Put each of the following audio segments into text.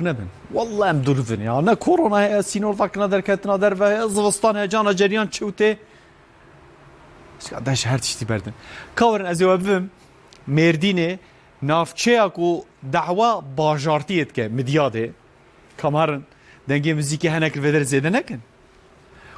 Nebin. Vallahi em dur vin ya. Ne korona heye, Sinovac'ına derketina derve heye, Zıvıstan heye, cana ceryan çivte. Deş her tişti berdin. Kaverin ez ê bivim Mêrdînê navçeya ku dehwa bajartiyê dike midyadê kamarin dengê muzîkê henek li veder zêde nekin.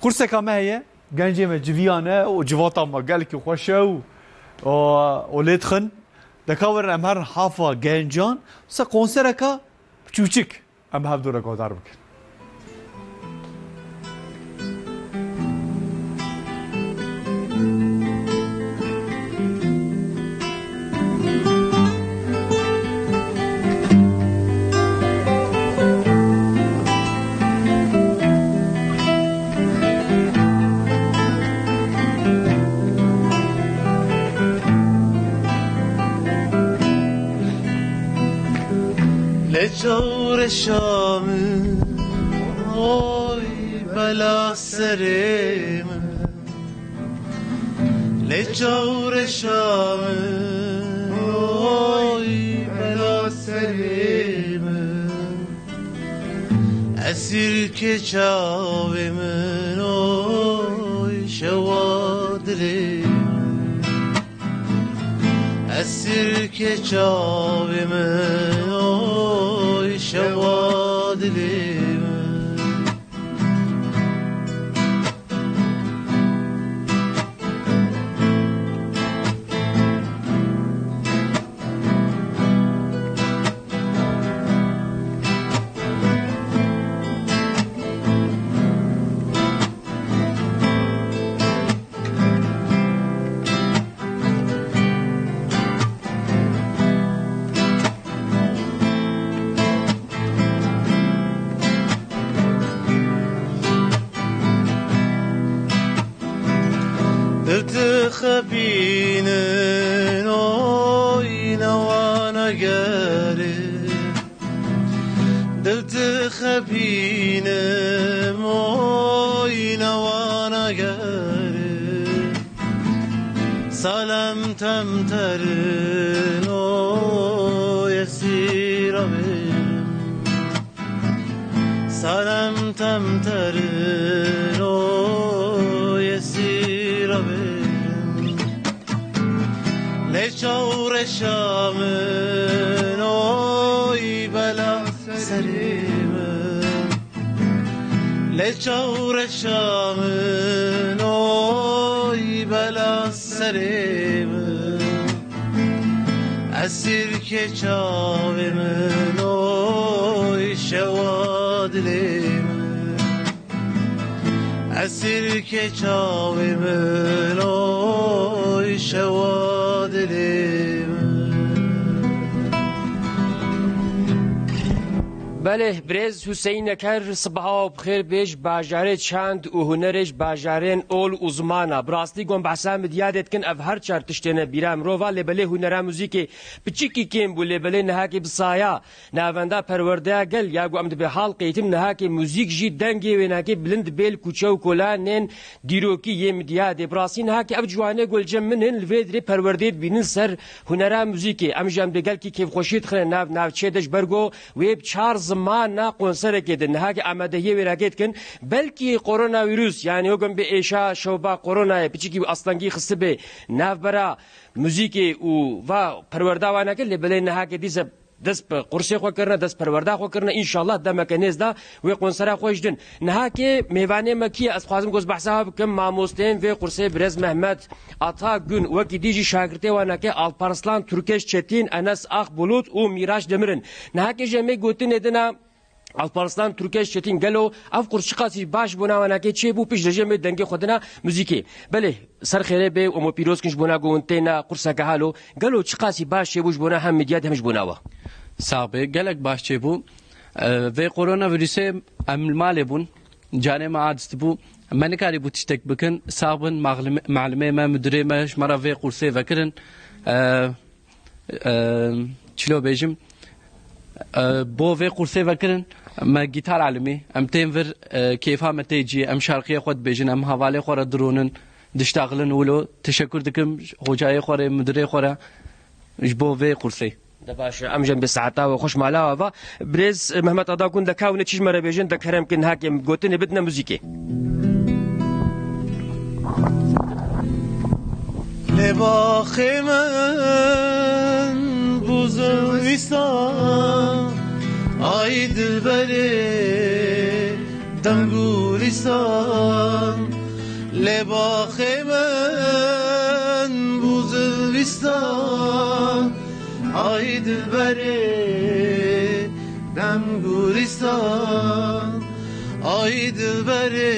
Kurseka me heye gencê me civiyan e û civata me gelekî xweş e û û lê dixin dekawerin em herin hafa gencan se konsereka çûçik em hev dû rekodar bikin. لجور شام oy bela serim لجور شام oy bela serim Esir keçavimin oy şevadirim Esir keçavimin oy dile مرد خبین مای نوانگره سلام تم ترن اوی سیرا سلام تم ترن اوی سیرا برم لچور شامه serimin Le çavre şamın oy bela serimin Esir keçavimin oy şevadilimin Esir keçavimin oy şevadilimin بەێ برێز حوسینەکەر سبها بخێر بێژ باژارێ چند û hunerêj bajarên ol û zimana birastî gon behsa min diyadetkin ev her çar tiştêne bîra mirova lêbelê hunera muzîkê piçîkî kêm bû lêbelê nehakê bisaya navenda perwerdeya gel ya gu em dibe halk eğitim nehakê muzîk jî dengê wênakê bilind bêl kuçe û kolanên dîrokî yê min diyadê birastî nehakê ev ciwanê golce min hin li vê dirê perwerdeyê bînin ser hunera muzîkê em ji em de gelkî kêfxweşî dixine nav navçê de ji ber got wê çar zimana زمان نا قنصر کدن نهاکی آمادگی وراگت کن بلکی کرونا ویروس یعنی هگم به ایشا شوبا کرونا پیچکی اصلنگی خسته به ناو برا موزیکی او و پرورده وانه که لبله نهاکی دیزه دست به قرصی خو کرنه دست پرورده خو کرنه ان شاء الله دمه کنیز دا و قنصره خوش دن. نه که میوانه مکی از خوازم گوز بحثا کم ماموستین و قرصی برز محمد عطا gün وکی دیجی شاگرته و نکه alparslan Türkeş Çetin Enes Ak Bulut و Miraç Demir'in نه که جمعه گوتن ادنا ئەلپارستان تورکش شتین گەل و ئەف قورشقاسی باش بۆ ناوانەکەی چێ بوو پیش دەژێمێ دەنگی خودنا موزیکی بلێ سەر خێرە بێ ئۆمە پیرۆسکنش بۆنا گوونتێنە قورسەکە هالۆ گەل و چقاسی باش شێ بووش بۆنا هەم میدیات هەمش بووناوە ساابێ گەلک باش چێ بوو vê korona virüsê em li malê bûn canê me adist bû me nikarî bû tiştek bikin sağ bin malimê me müdirê me ji mera vê qursê vekirin e, e, çilo bêjim e, bo vê qursê vekirin ما جيتار علمي ام تنفر كيفها ما تيجي ام شرقيه خود بيجن ام هوالي خورا درونن دشتاغلن ولو تشكر دكم خوجاي خورا مدري خورا جبو في قرصي دباش ام جنب ساعتا وخوش مالا و بريز مهما تدا كون دكاونه تشج مره بيجن دكرم كن هاكم غوتن بدنا موسيقى لباخ من بوزویسان Ay dilberi dem gulistan Lebahe men bu zilvistan Ay dilberi dem gulistan Ay dilberi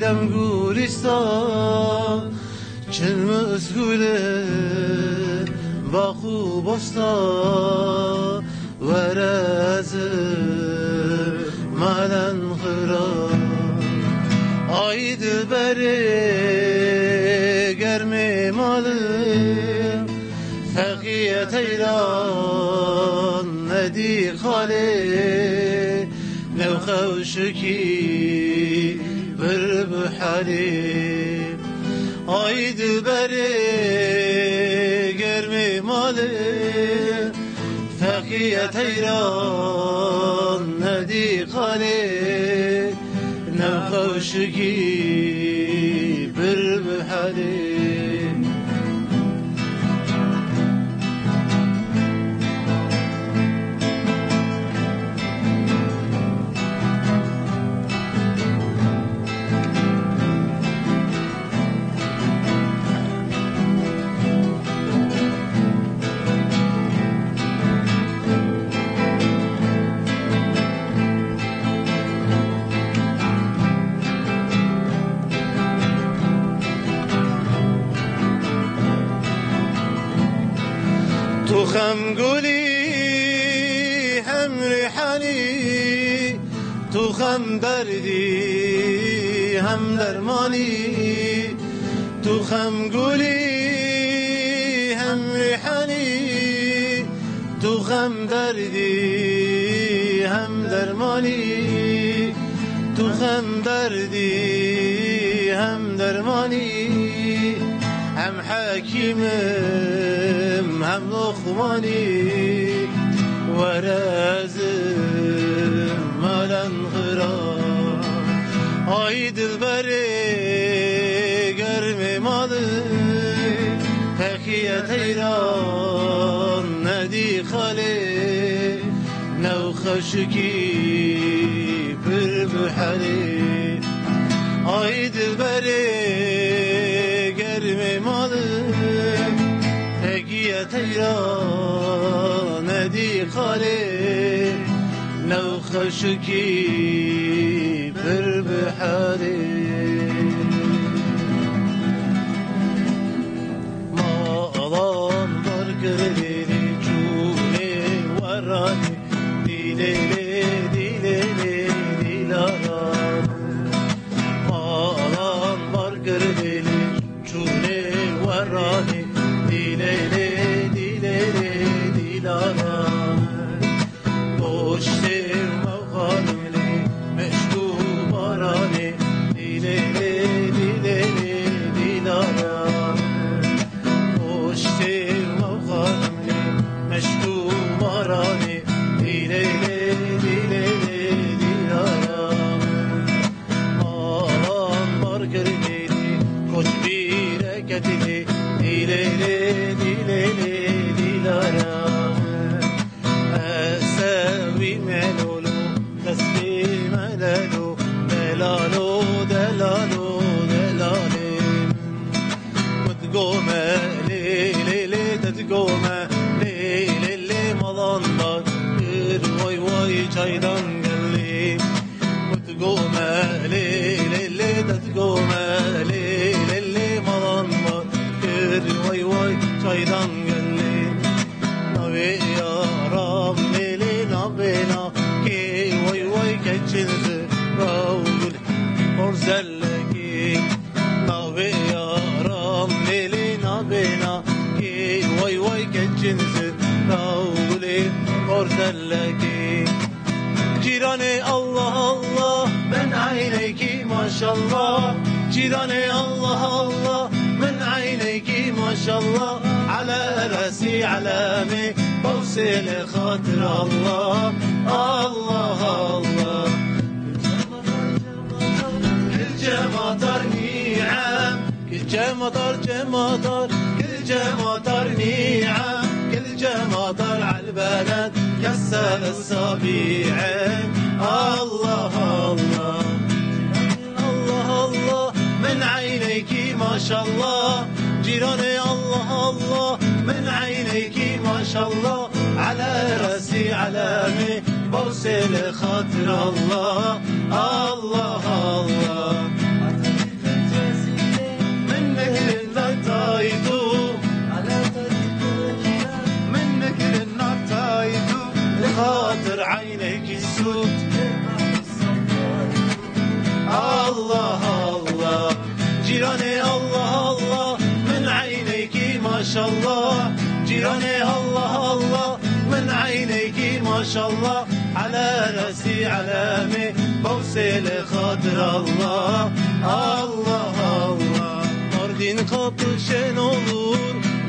dem gulistan Çılmız gülü Baku bostan. ورز مالن خرا آی دلبره گرم ماله فقیت ایران ندی خاله نو خوشکی بر بحالی آی دلبره هي تيران هدي خالي نخشكي بالمحالي خم گلی هم ریحانی تو خم دردی هم درمانی تو خم گلی هم ریحانی تو خم دردی هم درمانی تو خم دردی هم درمانی Hem hakimim hem lokmani Ve razım melen hırar Ay dilberi görmem alı Tekiye teyran nedi hali Nevhaşki pür buhari Ay dilberi تيران دي خالي لو خشكي بربحالي delalo delalo delalim Kudgome li li li dedgome li li li malanlar Bir vay vay çaydan gelli Kudgome li li li dedgome li li li malanlar Bir vay vay çaydan gelli Navi ya Rabbi li nabina ki vay vay keçin ayneki maşallah Cirane Allah Allah ben ayneki maşallah شاء الله على راسي علامة بوصل خاطر الله الله الله كل جماطر نيعم كل جماطر جماطر كل جماطر نيعم كل جماطر عالبلد كسر الصبيع الله الله الله الله من عينيك ما شاء الله جيراني الله الله. من عينيك ما شاء الله على راسي علامة بوصل خاطر الله. الله Cihane Allah Allah. Men ayneyki maşallah. Cihane Allah Allah. Men ayneyki maşallah. Ala rasi alami Bavsele hadır Allah. Allah Allah. Mardin kapı şen olur.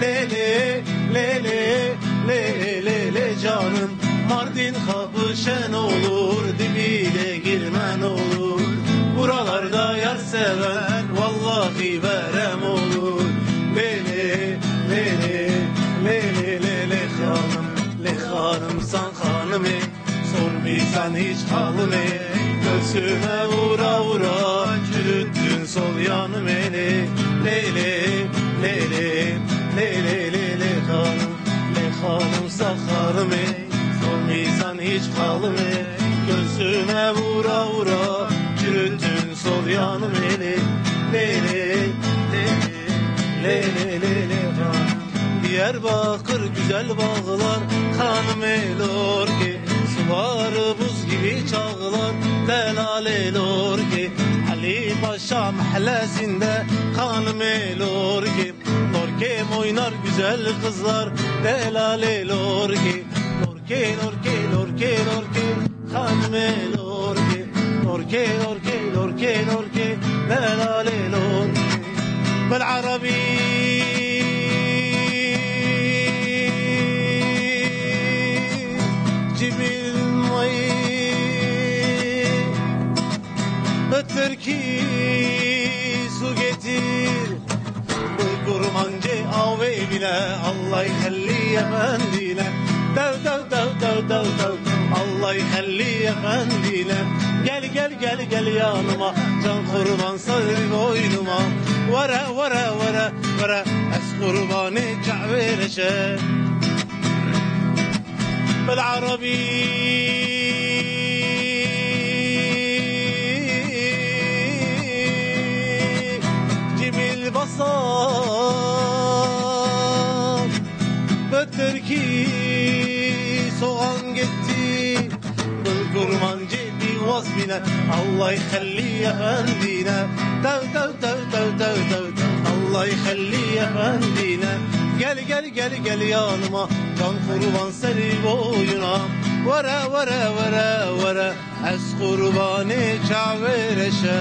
Lele lele lele lele canım. Mardin kapı şen olur. Dibiyle girmen olur. Buralarda yer seven Vallahi verem olur. Lele lele lele lele hanım Le hanım san hanım e. Sormaysan hiç halım e. Göğsüme vura vura Çürüttün sol yanım eli Lele lele lele lele hanım Le hanım sakarım e. Sormaysan hiç halım e. Göğsüme vura vura Çürüttün sol yanım eli Diyarbakır güzel bağlar Hanım elor ki. Suları buz gibi çağlar Delal elor ki. Ali Paşa mahallesinde Hanım elor ki. Norkem oynar güzel kızlar Delal elor ki. Norke norke norke norke Hanım elor عندينا الله يخلي يا غندينا دو دو دو دو دو دو الله يخلي يا غندينا جالي جالي جالي جالي يا نما جان قربان صغري قوي نما. ورا ورا ورا ورا اس قرباني جعبير بالعربي. جيب البصر. bir vazbine Allah يخلي efendine Dev dev dev dev dev dev Allah يخلي efendine Gel gel gel gel yanıma Can kurban seni boyuna Vere vere vere vere Ez kurbanı çavereşe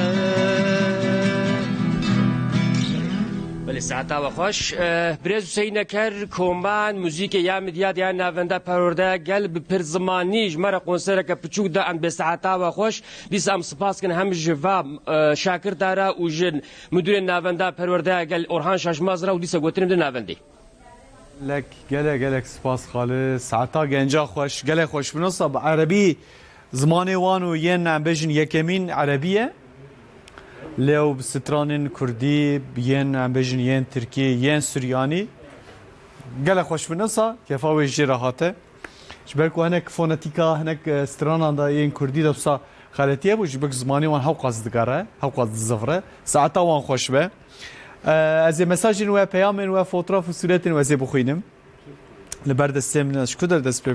ساعت و خوش. برز حسین کر کومبان موزیک یا مدیا یان نوونده پرورده گل پر زمانیش مرا کنسر که پچوک ده ان به و خوش. بیس ام سپاس کن هم جوا شاکر دارا و جن پرورده گل اورهان ششماز را و دیسه گوترم ده نوونده لک گله گله سپاس خاله. ساعت گنجا خوش. گله خوش. بنصب عربی زمان وانو یه نمبجن یکمین عربیه leo bi stranên Kurdî yên em bêjin yên Tirkî yên Suryanî gelek xweşbûne sa kefa wê jê re hate. Ji ber ku hinek fonetîka hinek stranan e, da yên Kurdî de sa xeletiye bû ji bek zimanî wan hewqas dikare hewqas dizivre saeta wan xweş be. E, ez e ê mesajên we peyamên we fotoğraf û suretên wezê bixwînim. Li ber destê min şku derdest